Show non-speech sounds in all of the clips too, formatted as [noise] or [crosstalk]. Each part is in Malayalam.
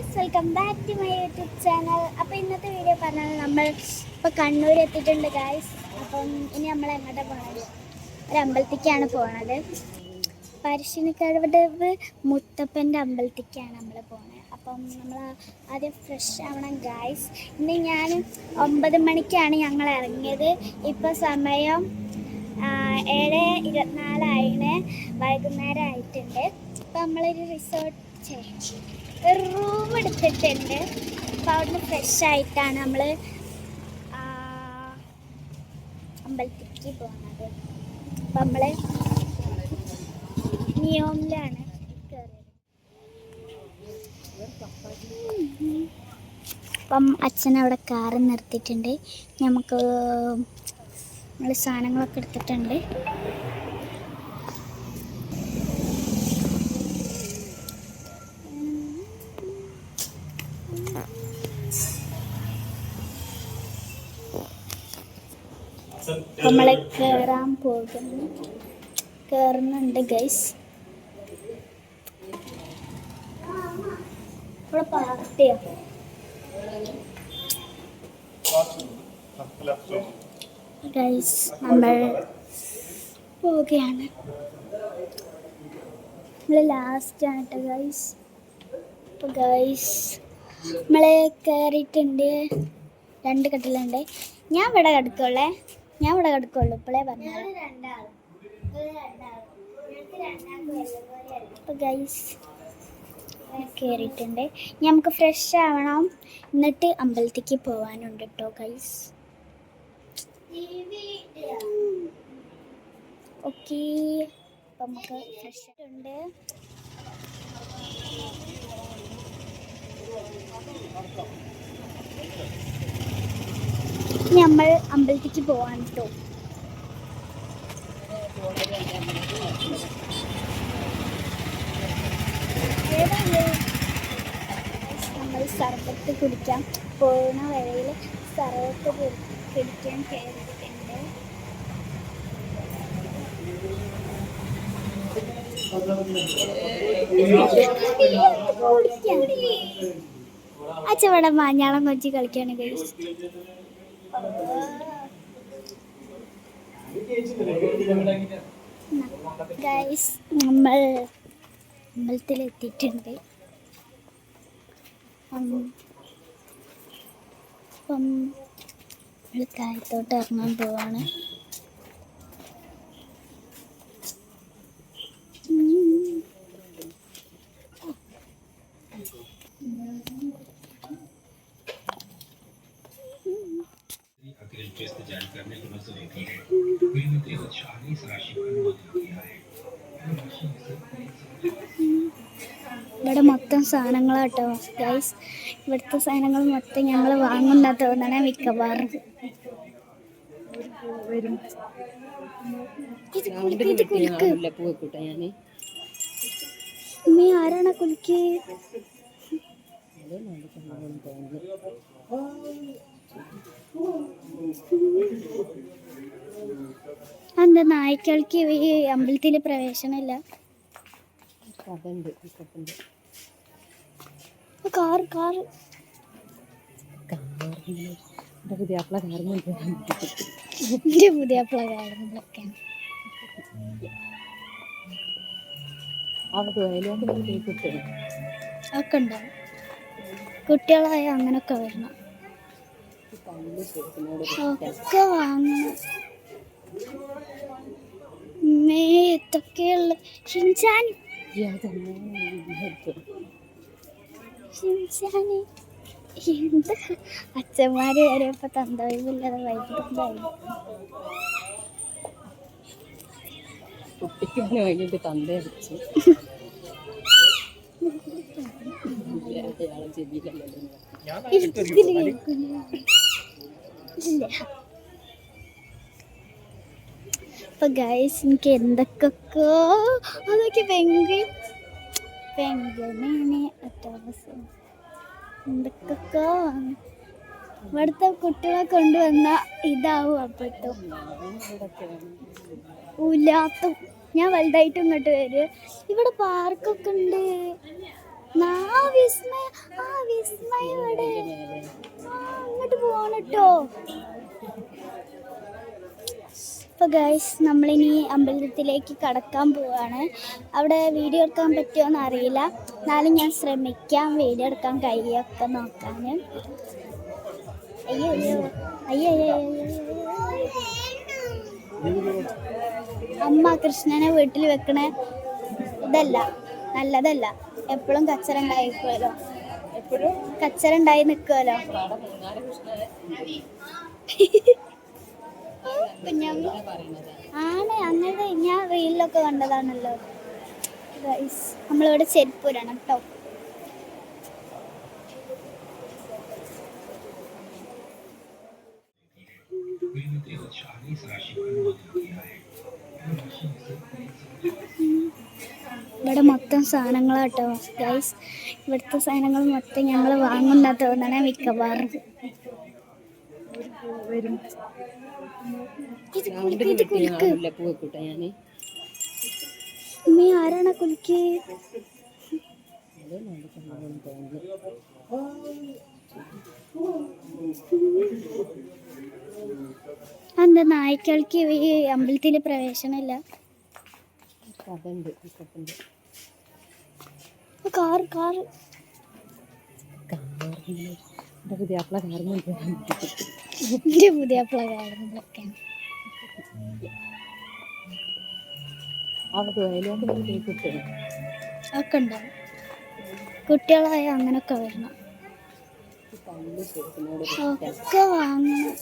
Guys welcome back to my YouTube channel അപ്പോൾ ഇന്നത്തെ വീഡിയോ പറഞ്ഞാൽ നമ്മൾ ഇപ്പോൾ കണ്ണൂർ എത്തിയിട്ടുണ്ട് ഗൈസ് അപ്പം ഇനി നമ്മൾ എങ്ങോട്ടാണ് പോകുന്നത് ഒരു അമ്പലത്തിക്കാണ് പോണത്. പരശ്ശിനിക്കടവ് മുത്തപ്പന്റെ അമ്പലത്തിക്കാണ് നമ്മൾ പോണത്. അപ്പം നമ്മൾ ആദ്യം ഫ്രഷ് ആവണം ഗൈസ് ഇന്ന് ഞാൻ ഒമ്പത് മണിക്കാണ് ഞങ്ങൾ ഇറങ്ങിയത്. ഇപ്പോൾ സമയം ഏഴ് ഇരുപത്തിനാലായിന് വൈകുന്നേരം ആയിട്ടുണ്ട്. ഇപ്പം നമ്മളൊരു റിസോർട്ട് ഒരു റൂം എടുത്തിട്ടുണ്ട്. അപ്പോൾ അവിടുന്ന് ഫ്രഷ് ആയിട്ടാണ് നമ്മൾ അമ്പലത്തിലേക്ക് പോകുന്നത്. അപ്പം നമ്മൾ നിയോമിലാണ് അപ്പം അച്ഛൻ അവിടെ കാറ് നിർത്തിയിട്ടുണ്ട്. നമുക്ക് നമ്മൾ സാധനങ്ങളൊക്കെ എടുത്തിട്ടുണ്ട്. നമ്മൾ കയറാൻ പോകുന്നു. കയറുന്നുണ്ട് ഗൈസ് ഇവിടെ പാർട്ടിയോ. ഗൈസ് നമ്മൾ പോവുകയാണ്. നമ്മൾ ലാസ്റ്റ് ആണ് കേട്ടോ ഗൈസ് അപ്പോൾ ഗൈസ് നമ്മൾ കയറിയിട്ടുണ്ട് രണ്ട് കട്ടിലുണ്ട്. ഞാൻ ഇവിടെ കിടക്കുള്ളേ ഞാൻ ഇവിടെ കിടക്കുള്ളൂ. ഇപ്പോഴേ പറഞ്ഞു അപ്പോൾ ഗൈസ് കയറിയിട്ടുണ്ട് നമുക്ക് ഫ്രഷ് ആവണം. എന്നിട്ട് അമ്പലത്തേക്ക് പോകാനുണ്ട് കേട്ടോ ഗൈസ് ഓക്കെ നമുക്ക് ഫ്രഷ് ഉണ്ട് നമ്മൾ അമ്പലത്തേക്ക് പോവാൻ കേട്ടോ നമ്മൾ സർബത്ത് കുടിക്കാം. പോകുന്ന വഴിയിൽ സർബത്ത് കുടിക്കാൻ കയറിയിട്ടുണ്ട് അച്ഛവിടെ മാഞ്ഞാളം കൊച്ചി കളിക്കാണ് കഴിച്ചു ഗൈസ് നമ്മൾ അമ്പലത്തിലെത്തിയിട്ടുണ്ട്. അപ്പം കായത്തോട്ട് ഇറങ്ങാൻ പോവാണ് अतिरिक्त किस्त जारी करने की मंजूरी दी है कीमत चालीस राशि का अनुमोदन किया है ഇവിടെ മൊത്തം സാധനങ്ങളാട്ടോ ഗൈസ് ഇവിടുത്തെ സാധനങ്ങൾ മൊത്തം ഞങ്ങൾ വാങ്ങുന്ന തോന്നണ മിക്കവാറും ഇത് കുലുക്ക്, ഇത് കുലുക്ക്. പൂവെക്കൂട്ട എന്താ നായ്ക്കൾക്ക് ഈ അമ്പലത്തിൽ പ്രവേശനമില്ല? കാർ കാർ കാർന്നുണ്ട് എന്റെ ഉണ്ടാവും. കുട്ടികളായ അങ്ങനൊക്കെ വരണം. ഒക്കെ വാങ്ങണം മേ ഇതൊക്കെയുള്ള ഷിൻചാൻ. ഷിൻചാന് എന്ത്? അച്ഛന്മാര് വരെ ഇപ്പൊ തന്തവില്ലാതെ വൈകിട്ടുണ്ടായി. കുട്ടിക്ക് വേണ്ടിയിട്ട് തന്ത അടിച്ചു. [laughs] ഇല്ല. അപ്പൊ ഗൈസ് എനിക്ക് എന്തൊക്കെയൊക്കെ അതൊക്കെ അറ്റാവസം എന്തൊക്കെയൊക്കെ വാങ്ങി. ഇവിടുത്തെ കുട്ടികളെ കൊണ്ടുവന്ന ഇതാവും അപ്പത്തും ഉലാത്തും ഞാൻ വലുതായിട്ട് ഇങ്ങോട്ട് വരും. ഇവിടെ പാർക്കൊക്കെ ഉണ്ട്. ആ വിസ്മയ ആ വിസ്മയ ഇവിടെ. ഇതിന്റെ മേലെ ആ, അങ്ങോട്ട് പോവാണ് കേട്ടോ അപ്പോൾ ഗൈസ് നമ്മളിനി അമ്പലത്തിലേക്ക് കടക്കാൻ പോവാണ്. അവിടെ വീഡിയോ എടുക്കാൻ പറ്റുമോയെന്ന് അറിയില്ല എന്നാലും ഞാൻ ശ്രമിക്കാം വീഡിയോ എടുക്കാൻ കഴിയൊക്കെ നോക്കാൻ അയ്യോ അയ്യോ അയ്യോ. അമ്മ കൃഷ്ണനെ വീട്ടിൽ വെക്കണേ ഇതല്ല നല്ലതല്ല. എപ്പോഴും കച്ചറ ഉണ്ടായിരിക്കുമല്ലോ എപ്പോഴും കച്ചറ ഉണ്ടായി നിൽക്കുമല്ലോ ആണ് അങ്ങനെ ഞാൻ റീലിലൊക്കെ കണ്ടതാണല്ലോ. നമ്മളിവിടെ ചെരുപ്പൂരാണ് കേട്ടോ ഇവിടെ മൊത്തം സാധനങ്ങളാട്ടോ. ഗൈസ് ഇവിടുത്തെ സാധനങ്ങൾ മൊത്തം ഞങ്ങൾ വാങ്ങുന്ന തോന്നണ മിക്കവാറും. നീ ആരാണ് കുലുക്ക്? എന്താ നായ്ക്കൾക്ക് ഈ അമ്പലത്തിൽ പ്രവേശനമില്ല? ഇപ്പത്തുണ്ട് കാർ കാർ എന്റെ ഒക്കെ ഉണ്ടാവും കുട്ടികളായ അങ്ങനൊക്കെ വരണം. ഒക്കെ വാങ്ങണം.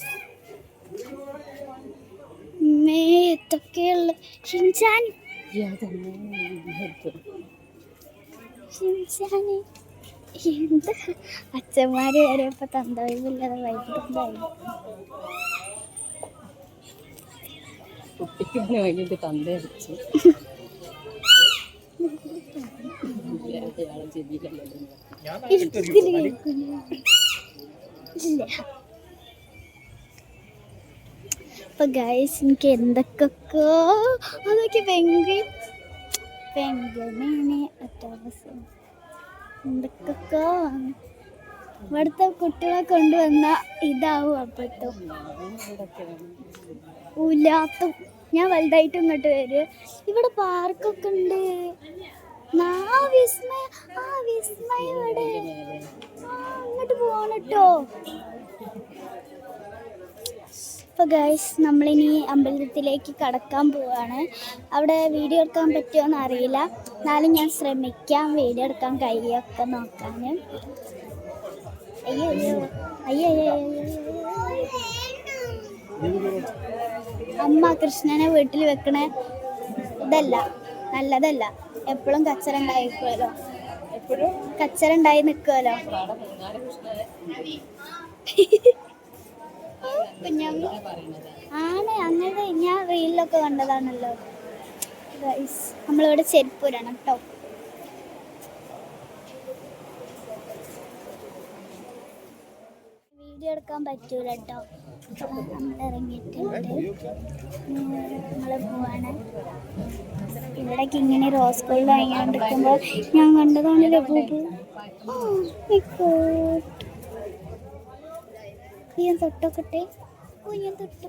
മേ ഇതൊക്കെയുള്ള. ഷിൻചാൻ. ഷിൻചാന് എന്ത് അച്ഛന്മാര് വരെ ഇപ്പൊ തന്തവില്ലാതെ വൈകിട്ടുണ്ടായി വേണ്ടിയിട്ട് തന്തേ ഇല്ല അപ്പൊ ഗൈസ് എനിക്ക് എന്തൊക്കെയോ അതൊക്കെ പെങ്കി പെങ്കനെ അറ്റാവസം വാങ്ങി. ഇവിടുത്തെ കുട്ടികളെ കൊണ്ടുവന്ന ഇതാവും അപ്പോഴത്തും ഉലാത്തും ഞാൻ വലുതായിട്ട് ഇങ്ങോട്ട് വരും. ഇവിടെ പാർക്കൊക്കെ ഉണ്ട്. നാ വിസ്മയ ആ വിസ്മയ ഇവിടെ. ആ, അങ്ങോട്ട് പോവാണ് കേട്ടോ അപ്പോൾ ഗൈസ് നമ്മളിനി അമ്പലത്തിലേക്ക് കടക്കാൻ പോവാണ്. അവിടെ വീഡിയോ എടുക്കാൻ പറ്റുമോയെന്ന് അറിയില്ല. എന്നാലും ഞാൻ ശ്രമിക്കാം വീഡിയോ എടുക്കാൻ കഴിയൊക്കെ നോക്കാൻ അയ്യോ അയ്യോ അയ്യോ അയ്യോ അയ്യോ. അമ്മ കൃഷ്ണനെ വീട്ടിൽ വെക്കണ ഇതല്ല നല്ലതല്ല. എപ്പോഴും കച്ചറ ഉണ്ടായിരിക്കുമല്ലോ എപ്പോഴും കച്ചറ ഉണ്ടായി നിൽക്കുമല്ലോ ആണ്. അങ്ങനെ ഞാൻ റീലിലൊക്കെ കണ്ടതാണല്ലോ. നമ്മളിവിടെ ചെരുപ്പൂരാണ് കേട്ടോ. വീഡിയോ എടുക്കാൻ പറ്റൂല കേട്ടോ. നമ്മൾ ഇറങ്ങിയിട്ടുണ്ട്. നമ്മൾ പോവാണ്. ഇവിടേക്ക് ഇങ്ങനെ റോസ് ഗോൾഡ് വാങ്ങിക്കൊണ്ടിരിക്കുമ്പോൾ ഞാൻ കണ്ടതാണല്ലോ പൂപ്പ്. ഞാൻ തൊട്ടോക്കട്ടെ? ഓ ഞാൻ തൊട്ടു.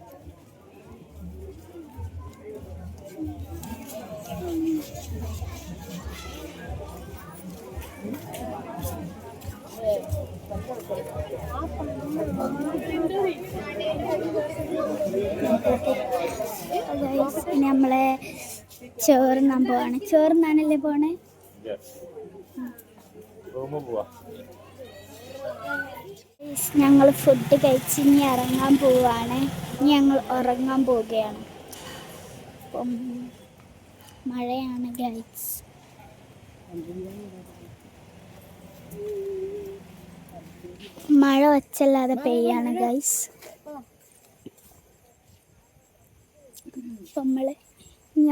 നമ്മളെ ചോറുന്നാൻ പോവാണ്. ചോറുന്നാണല്ലേ പോണേ? ഞങ്ങൾ ഫുഡ് കഴിച്ച് ഇനി ഇറങ്ങാൻ പോവാണ്. ഇനി ഞങ്ങൾ ഉറങ്ങാൻ പോവുകയാണ്. അപ്പം മഴയാണ് ഗൈസ് മഴ വച്ചല്ലാതെ പെയ്യാണ് ഗൈസ് നമ്മൾ ഇനി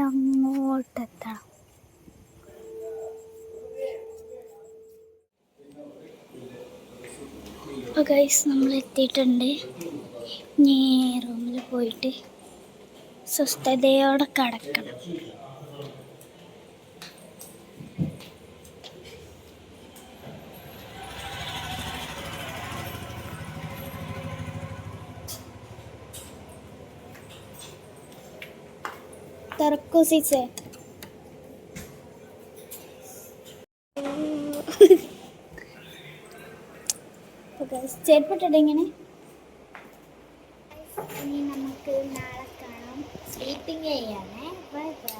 ഗൈസ് നമ്മൾ എത്തിയിട്ടുണ്ട് ഇനി റൂമിൽ പോയിട്ട് സ്വസ്ഥതയോടെ കടക്കണം. തുറക്കൂ സീച്ചേ ചെരുപ്പിട്ടിട്ട് ഇങ്ങനെ ഇനി നമുക്ക് നാളെ കാണാം. സ്ലീപ്പിംഗ് ചെയ്യാനേ ബൈ ബൈ